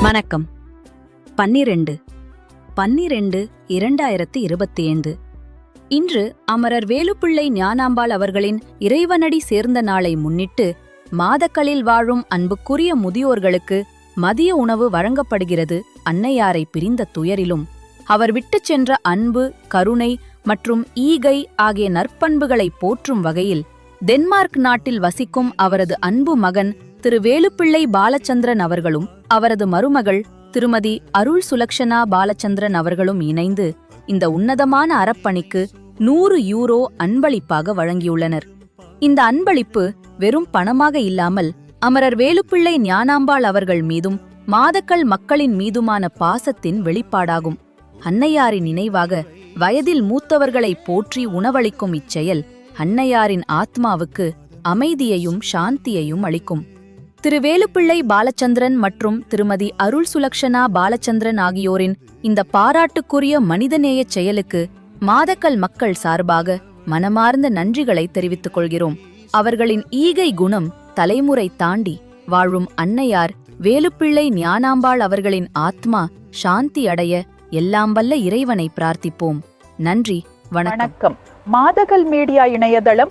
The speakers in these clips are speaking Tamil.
வணக்கம். பன்னிரெண்டு. பன்னிரெண்டு இரண்டாயிரத்து இருபத்தி ஐந்து. இன்று அமரர் வேலுப்பிள்ளை ஞானாம்பாள் அவர்களின் இறைவனடி சேர்ந்த நாளை முன்னிட்டு மாதக்களில் வாழும் அன்புக்குரிய முதியோர்களுக்கு மதிய உணவு வழங்கப்படுகிறது அன்னையாரை பிரிந்த துயரிலும். அவர் விட்டுச் சென்ற அன்பு கருணை மற்றும் ஈகை ஆகிய நற்பண்புகளை போற்றும் வகையில் டென்மார்க் நாட்டில் வசிக்கும் அவரது அன்பு மகன் திரு வேலுப்பிள்ளை பாலச்சந்திரன் அவர்களும் அவரது மருமகள் திருமதி அருள் சுலக்ஷனா பாலச்சந்திரன் அவர்களும் இணைந்து இந்த உன்னதமான அறப்பணிக்கு நூறு யூரோ அன்பளிப்பாக வழங்கியுள்ளனர். இந்த அன்பளிப்பு வெறும் பணமாக இல்லாமல் அமரர் வேலுப்பிள்ளை ஞானாம்பாள் அவர்கள் மீதும் மாதக்கள் மக்களின் மீதுமான பாசத்தின் வெளிப்பாடாகும். அன்னையாரின் நினைவாக வயதில் மூத்தவர்களை போற்றி உணவளிக்கும் இச்செயல் அன்னையாரின் ஆத்மாவுக்கு அமைதியையும் சாந்தியையும் அளிக்கும். திரு வேலுப்பிள்ளை பாலச்சந்திரன் மற்றும் திருமதி அருள் சுலக்ஷனா பாலச்சந்திரன் ஆகியோரின் இந்த பாராட்டுக்குரிய மனிதநேயச் செயலுக்கு மாதக்கல் மக்கள் சார்பாக மனமார்ந்த நன்றிகளை தெரிவித்துக் கொள்கிறோம். அவர்களின் ஈகை குணம் தலைமுறை தாண்டி வாழும் அன்னையார் வேலுப்பிள்ளை ஞானாம்பாள் அவர்களின் ஆத்மா சாந்தி அடைய எல்லாம் வல்ல இறைவனை பிரார்த்திப்போம். நன்றி வணக்கம். வணக்கம். மாதகல் மீடியா இணையதளம்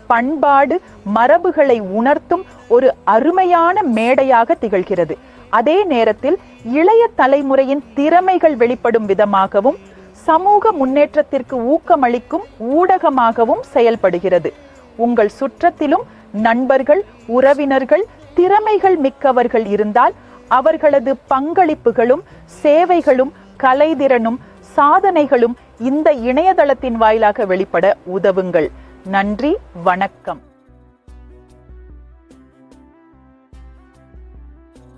பண்பாடு மரபுகளை உணர்த்தும் ஒரு அருமையான மேடையாக திகழ்கிறது. அதே நேரத்தில் இளைய தலைமுறையின் திறமைகள் வெளிப்படும் விதமாகவும் சமூக முன்னேற்றத்திற்கு ஊக்கமளிக்கும் ஊடகமாகவும் செயல்படுகிறது. உங்கள் சுற்றத்திலும் நண்பர்கள் உறவினர்கள் திறமைகள் மிக்கவர்கள் இருந்தால் அவர்களது பங்களிப்புகளும் சேவைகளும் கலைதிறனும் சாதனைகளும் இந்த இணையதளத்தின் வாயிலாக வெளிப்பட உதவுங்கள். நன்றி வணக்கம்.